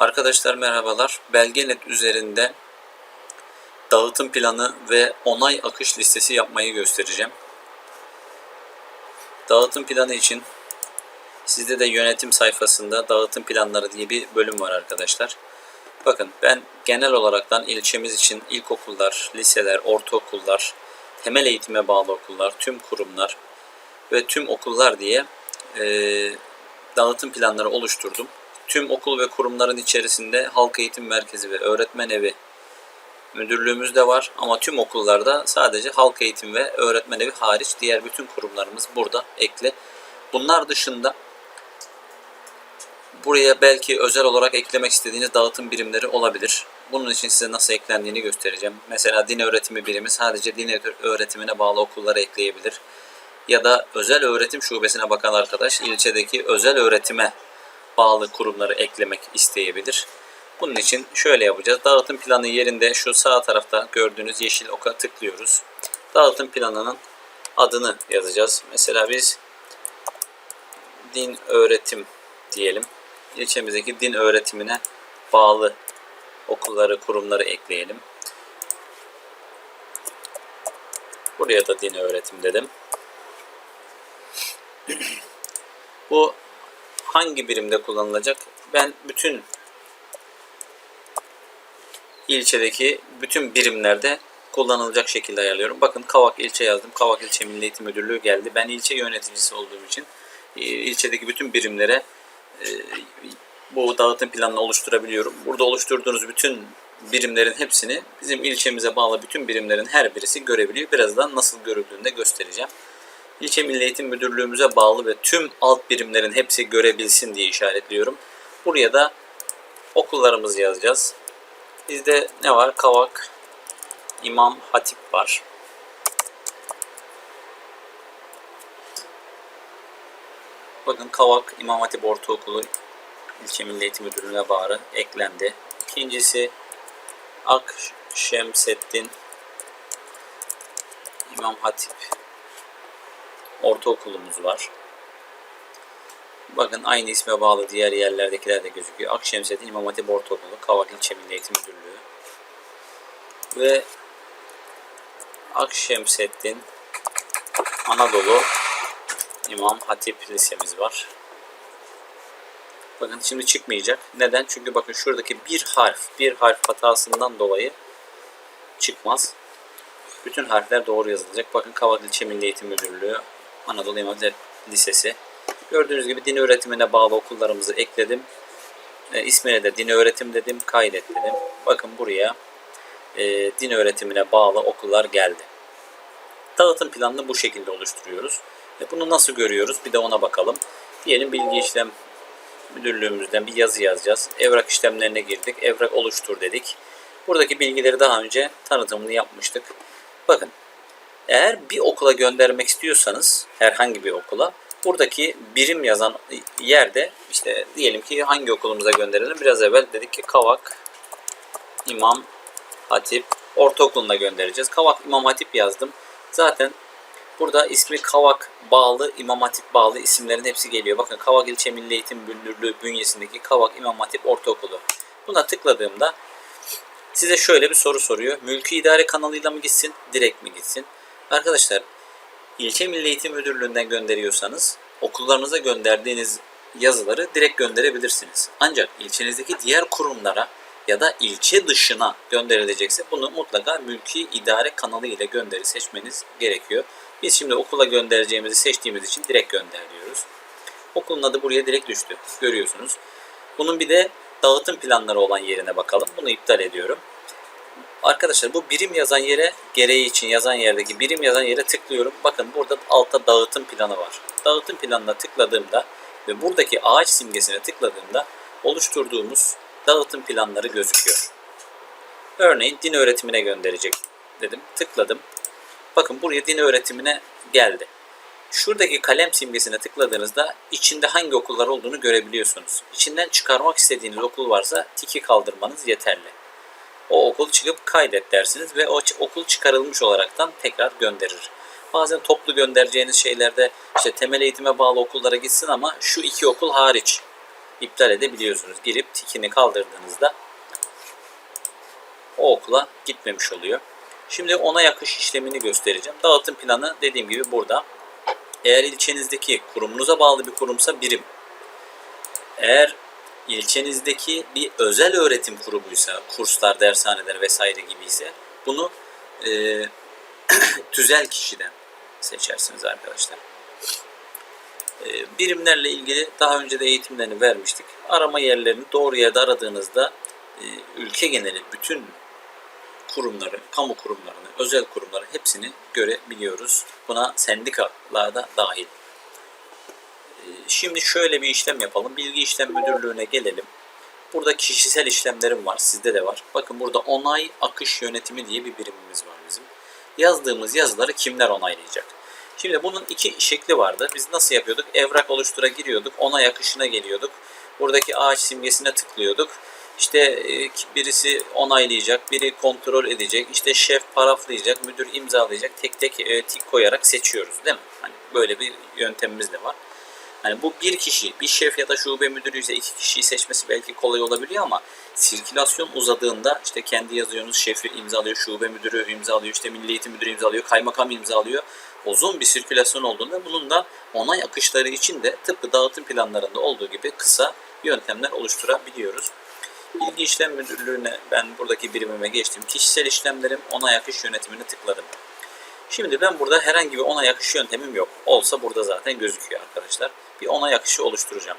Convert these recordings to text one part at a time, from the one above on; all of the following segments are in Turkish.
Arkadaşlar merhabalar. Belgenet üzerinde dağıtım planı ve onay akış listesi yapmayı göstereceğim. Dağıtım planı için sizde de yönetim sayfasında dağıtım planları diye bir bölüm var arkadaşlar. Bakın ben genel olaraktan ilçemiz için ilkokullar, liseler, ortaokullar, temel eğitime bağlı okullar, tüm kurumlar ve tüm okullar diye eee dağıtım planları oluşturdum. Tüm okul ve kurumların içerisinde halk eğitim merkezi ve öğretmen evi müdürlüğümüz de var ama tüm okullarda sadece halk eğitim ve öğretmen evi hariç diğer bütün kurumlarımız burada ekli. Bunlar dışında buraya belki özel olarak eklemek istediğiniz dağıtım birimleri olabilir. Bunun için size nasıl eklendiğini göstereceğim. Mesela din öğretimi birimi sadece din öğretimine bağlı okullara ekleyebilir. Ya da özel öğretim şubesine bakan arkadaş ilçedeki özel öğretime bağlı kurumları eklemek isteyebilir. Bunun için şöyle yapacağız. Dağıtım planı yerinde şu sağ tarafta gördüğünüz yeşil oka tıklıyoruz. Dağıtım planının adını yazacağız. Mesela biz din öğretim diyelim. İlçemizdeki din öğretimine bağlı okulları, kurumları ekleyelim. Buraya da din öğretim dedim. Bu hangi birimde kullanılacak? Ben bütün ilçedeki bütün birimlerde kullanılacak şekilde ayarlıyorum. Bakın Kavak ilçe yazdım. Kavak ilçe Milli Eğitim Müdürlüğü geldi. Ben ilçe yöneticisi olduğum için e, ilçedeki bütün birimlere e, bu dağıtım planını oluşturabiliyorum. Burada oluşturduğunuz bütün birimlerin hepsini bizim ilçemize bağlı bütün birimlerin her birisi görebiliyor. Birazdan nasıl görüldüğünü de göstereceğim. İlçe Milli Eğitim Müdürlüğümüze bağlı ve tüm alt birimlerin hepsi görebilsin diye işaretliyorum. Buraya da okullarımızı yazacağız. Bizde ne var? Kavak, İmam Hatip var. Bakın Kavak İmam Hatip Ortaokulu İlçe Milli Eğitim Müdürlüğü'ne bağlı eklendi. İkincisi Ak Şemseddin İmam Hatip ortaokulumuz var. Bakın aynı isme bağlı diğer yerlerdekiler de gözüküyor. Akşemseddin İmam Hatip Ortaokulu, Kavak İlçe Eğitim Müdürlüğü ve Akşemseddin Anadolu İmam Hatip Lisemiz var. Bakın şimdi çıkmayacak. Neden? Çünkü bakın şuradaki bir harf, bir harf hatasından dolayı çıkmaz. Bütün harfler doğru yazılacak. Bakın Kavak İlçe Milli Eğitim Müdürlüğü, Anadolu İmam Lisesi. Gördüğünüz gibi din öğretimine bağlı okullarımızı ekledim. E, ismine de din öğretim dedim, kaydet dedim. Bakın buraya e, din öğretimine bağlı okullar geldi. Dağıtım planını bu şekilde oluşturuyoruz. E, bunu nasıl görüyoruz? Bir de ona bakalım. Diyelim bilgi işlem müdürlüğümüzden bir yazı yazacağız. Evrak işlemlerine girdik. Evrak oluştur dedik. Buradaki bilgileri daha önce tanıtımını yapmıştık. Bakın eğer bir okula göndermek istiyorsanız herhangi bir okula buradaki birim yazan yerde işte diyelim ki hangi okulumuza gönderelim. Biraz evvel dedik ki Kavak İmam Hatip Ortaokulu'na göndereceğiz. Kavak İmam Hatip yazdım. Zaten burada ismi Kavak bağlı, İmam Hatip bağlı isimlerin hepsi geliyor. Bakın Kavak İlçe Milli Eğitim Müdürlüğü bünyesindeki Kavak İmam Hatip Ortaokulu. Buna tıkladığımda size şöyle bir soru soruyor. Mülki idare kanalıyla mı gitsin, direkt mi gitsin? Arkadaşlar ilçe Milli Eğitim Müdürlüğü'nden gönderiyorsanız okullarınıza gönderdiğiniz yazıları direkt gönderebilirsiniz. Ancak ilçenizdeki diğer kurumlara ya da ilçe dışına gönderilecekse bunu mutlaka mülki idare kanalı ile gönderi seçmeniz gerekiyor. Biz şimdi okula göndereceğimizi seçtiğimiz için direkt gönder diyoruz. Okulun adı buraya direkt düştü. Görüyorsunuz. Bunun bir de dağıtım planları olan yerine bakalım. Bunu iptal ediyorum. Arkadaşlar bu birim yazan yere gereği için yazan yerdeki birim yazan yere tıklıyorum. Bakın burada altta dağıtım planı var. Dağıtım planına tıkladığımda ve buradaki ağaç simgesine tıkladığımda oluşturduğumuz dağıtım planları gözüküyor. Örneğin din öğretimine gönderecek dedim. Tıkladım. Bakın buraya din öğretimine geldi. Şuradaki kalem simgesine tıkladığınızda içinde hangi okullar olduğunu görebiliyorsunuz. İçinden çıkarmak istediğiniz okul varsa tiki kaldırmanız yeterli. O okul çıkıp kaydet dersiniz ve o okul çıkarılmış olaraktan tekrar gönderir. Bazen toplu göndereceğiniz şeylerde işte temel eğitime bağlı okullara gitsin ama şu iki okul hariç iptal edebiliyorsunuz. Girip tikini kaldırdığınızda o okula gitmemiş oluyor. Şimdi ona yakış işlemini göstereceğim. Dağıtım planı dediğim gibi burada. Eğer ilçenizdeki kurumunuza bağlı bir kurumsa birim. Eğer ilçenizdeki bir özel öğretim kurumuysa, kurslar, dershaneler vesaire gibi ise bunu e, tüzel kişiden seçersiniz arkadaşlar. E, birimlerle ilgili daha önce de eğitimlerini vermiştik. Arama yerlerini doğru yerde aradığınızda e, ülke geneli bütün kurumları, kamu kurumlarını, özel kurumları hepsini görebiliyoruz. Buna sendikalar da dahil. Şimdi şöyle bir işlem yapalım. Bilgi İşlem Müdürlüğü'ne gelelim. Burada kişisel işlemlerim var. Sizde de var. Bakın burada onay akış yönetimi diye bir birimimiz var bizim. Yazdığımız yazıları kimler onaylayacak? Şimdi bunun iki şekli vardı. Biz nasıl yapıyorduk? Evrak oluştura giriyorduk. Onay akışına geliyorduk. Buradaki ağaç simgesine tıklıyorduk. İşte e, birisi onaylayacak, biri kontrol edecek, işte şef paraflayacak, müdür imzalayacak. Tek tek e, tik koyarak seçiyoruz değil mi? Hani böyle bir yöntemimiz de var. Hani bu bir kişi, bir şef ya da şube müdürü ise iki kişiyi seçmesi belki kolay olabiliyor ama sirkülasyon uzadığında işte kendi yazıyorsunuz şefi imzalıyor, şube müdürü imzalıyor, işte milli eğitim müdürü imzalıyor, kaymakam imzalıyor. Uzun bir sirkülasyon olduğunda bunun da onay akışları için de tıpkı dağıtım planlarında olduğu gibi kısa yöntemler oluşturabiliyoruz. Bilgi İşlem Müdürlüğü'ne ben buradaki birimime geçtim. Kişisel işlemlerim onay akış yönetimine tıkladım. Şimdi ben burada herhangi bir onay akışı yöntemim yok. Olsa burada zaten gözüküyor arkadaşlar. Bir onay akışı oluşturacağım.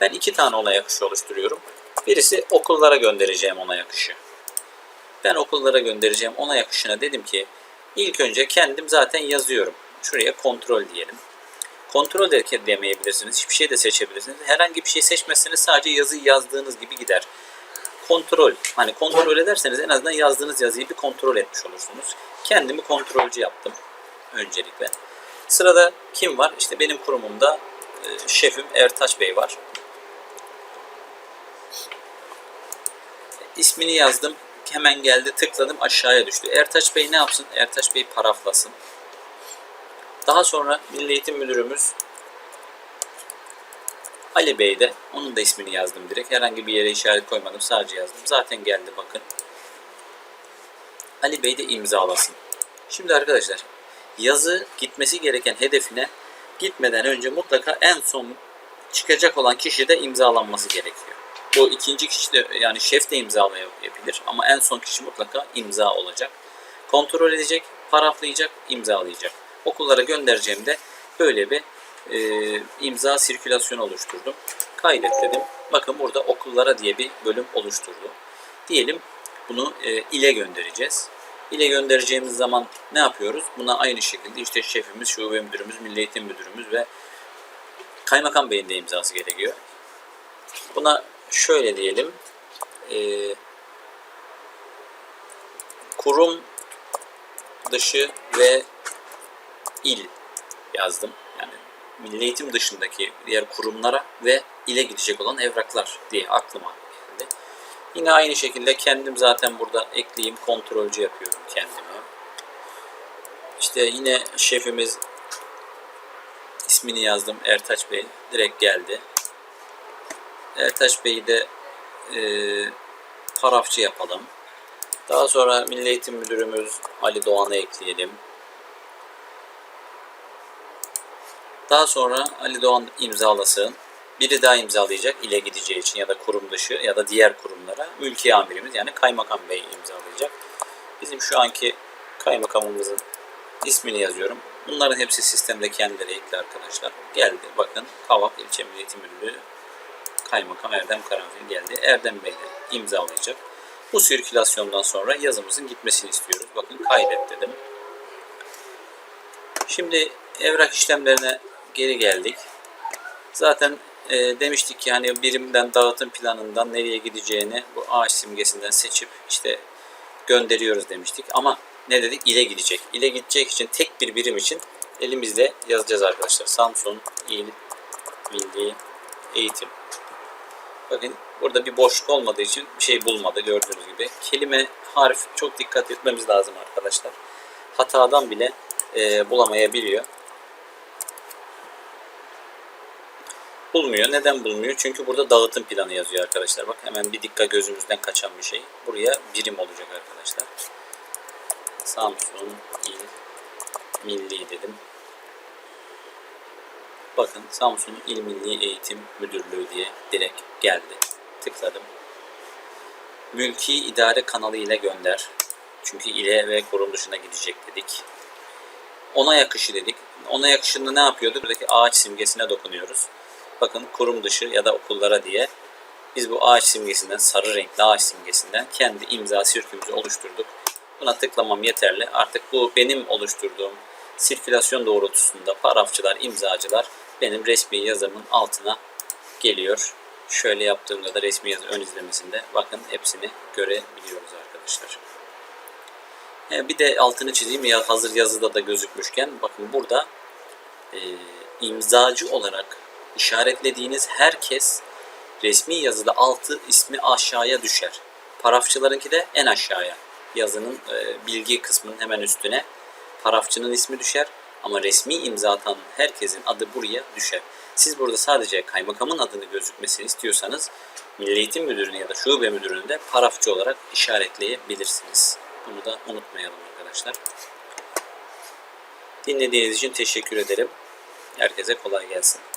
Ben iki tane onay akışı oluşturuyorum. Birisi okullara göndereceğim onay akışı. Ben okullara göndereceğim onay akışına dedim ki ilk önce kendim zaten yazıyorum. Şuraya kontrol diyelim. Kontrol de demeyebilirsiniz. Hiçbir şey de seçebilirsiniz. Herhangi bir şey seçmezseniz sadece yazıyı yazdığınız gibi gider. Kontrol. Hani kontrol ederseniz en azından yazdığınız yazıyı bir kontrol etmiş olursunuz. Kendimi kontrolcü yaptım öncelikle. Sırada kim var? İşte benim kurumumda e, şefim Ertaç Bey var. İsmini yazdım. Hemen geldi tıkladım aşağıya düştü. Ertaç Bey ne yapsın? Ertaç Bey paraflasın. Daha sonra Milli Eğitim Müdürümüz Ali Bey de onun da ismini yazdım direkt. Herhangi bir yere işaret koymadım. Sadece yazdım. Zaten geldi bakın. Ali Bey de imzalasın. Şimdi arkadaşlar yazı gitmesi gereken hedefine gitmeden önce mutlaka en son çıkacak olan kişi de imzalanması gerekiyor. Bu ikinci kişi de yani şef de imzalayabilir ama en son kişi mutlaka imza olacak. Kontrol edecek, paraflayacak, imzalayacak. Okullara göndereceğimde böyle bir e, imza sirkülasyonu oluşturdum. Kaydet. Bakın burada okullara diye bir bölüm oluşturdu. Diyelim bunu e, ile göndereceğiz. İle göndereceğimiz zaman ne yapıyoruz? Buna aynı şekilde işte şefimiz, şube müdürümüz, milli eğitim müdürümüz ve kaymakam beyin de imzası gerekiyor. Buna şöyle diyelim. E, kurum dışı ve il yazdım. Yani milli eğitim dışındaki diğer kurumlara ve ile gidecek olan evraklar diye aklıma. Yine aynı şekilde kendim zaten burada ekleyeyim kontrolcü yapıyorum kendime. İşte yine şefimiz ismini yazdım Ertaç Bey direkt geldi. Ertaç Bey'i de e, parafçı yapalım. Daha sonra Milli Eğitim Müdürümüz Ali Doğan'ı ekleyelim. Daha sonra Ali Doğan imzalasın. Biri daha imzalayacak ile gideceği için ya da kurum dışı ya da diğer kurumlara mülki amirimiz yani kaymakam bey imzalayacak. Bizim şu anki kaymakamımızın ismini yazıyorum. Bunların hepsi sistemde kendileri ekli arkadaşlar. Geldi bakın Kavak İlçe Milli Eğitim Müdürlüğü Kaymakam Erdem Karanfil geldi. Erdem Bey de imzalayacak. Bu sirkülasyondan sonra yazımızın gitmesini istiyoruz. Bakın kaydet dedim. Şimdi evrak işlemlerine geri geldik. Zaten e, demiştik ki hani birimden dağıtım planından nereye gideceğini bu ağaç simgesinden seçip işte gönderiyoruz demiştik. Ama ne dedik? İle gidecek. İle gidecek için tek bir birim için elimizde yazacağız arkadaşlar. Samsun İl Milli Eğitim. Bakın burada bir boşluk olmadığı için bir şey bulmadı gördüğünüz gibi. Kelime, harf çok dikkat etmemiz lazım arkadaşlar. Hatadan bile e, bulamayabiliyor. Bulmuyor. Neden bulmuyor? Çünkü burada dağıtım planı yazıyor arkadaşlar. Bak hemen bir dikkat gözümüzden kaçan bir şey. Buraya birim olacak arkadaşlar. Samsun İl Milli dedim. Bakın Samsun İl Milli Eğitim Müdürlüğü diye direkt geldi. Tıkladım. Mülki idare kanalı ile gönder. Çünkü ile ve kurum dışına gidecek dedik. Ona yakışı dedik. Ona yakışında ne yapıyorduk? Buradaki ağaç simgesine dokunuyoruz. Bakın kurum dışı ya da okullara diye biz bu ağaç simgesinden, sarı renkli ağaç simgesinden kendi imza sirkümüzü oluşturduk. Buna tıklamam yeterli. Artık bu benim oluşturduğum sirkülasyon doğrultusunda parafçılar, imzacılar benim resmi yazımın altına geliyor. Şöyle yaptığımda da resmi yazı ön izlemesinde bakın hepsini görebiliyoruz arkadaşlar. E, Bir de altını çizeyim ya hazır yazıda da gözükmüşken bakın burada e, imzacı olarak işaretlediğiniz herkes resmi yazıda altı ismi aşağıya düşer. Parafçılarınki de en aşağıya. Yazının e, bilgi kısmının hemen üstüne parafçının ismi düşer ama resmi imza atan herkesin adı buraya düşer. Siz burada sadece kaymakamın adını gözükmesini istiyorsanız Milli Eğitim Müdürünü ya da şube müdürünü de parafçı olarak işaretleyebilirsiniz. Bunu da unutmayalım arkadaşlar. Dinlediğiniz için teşekkür ederim. Herkese kolay gelsin.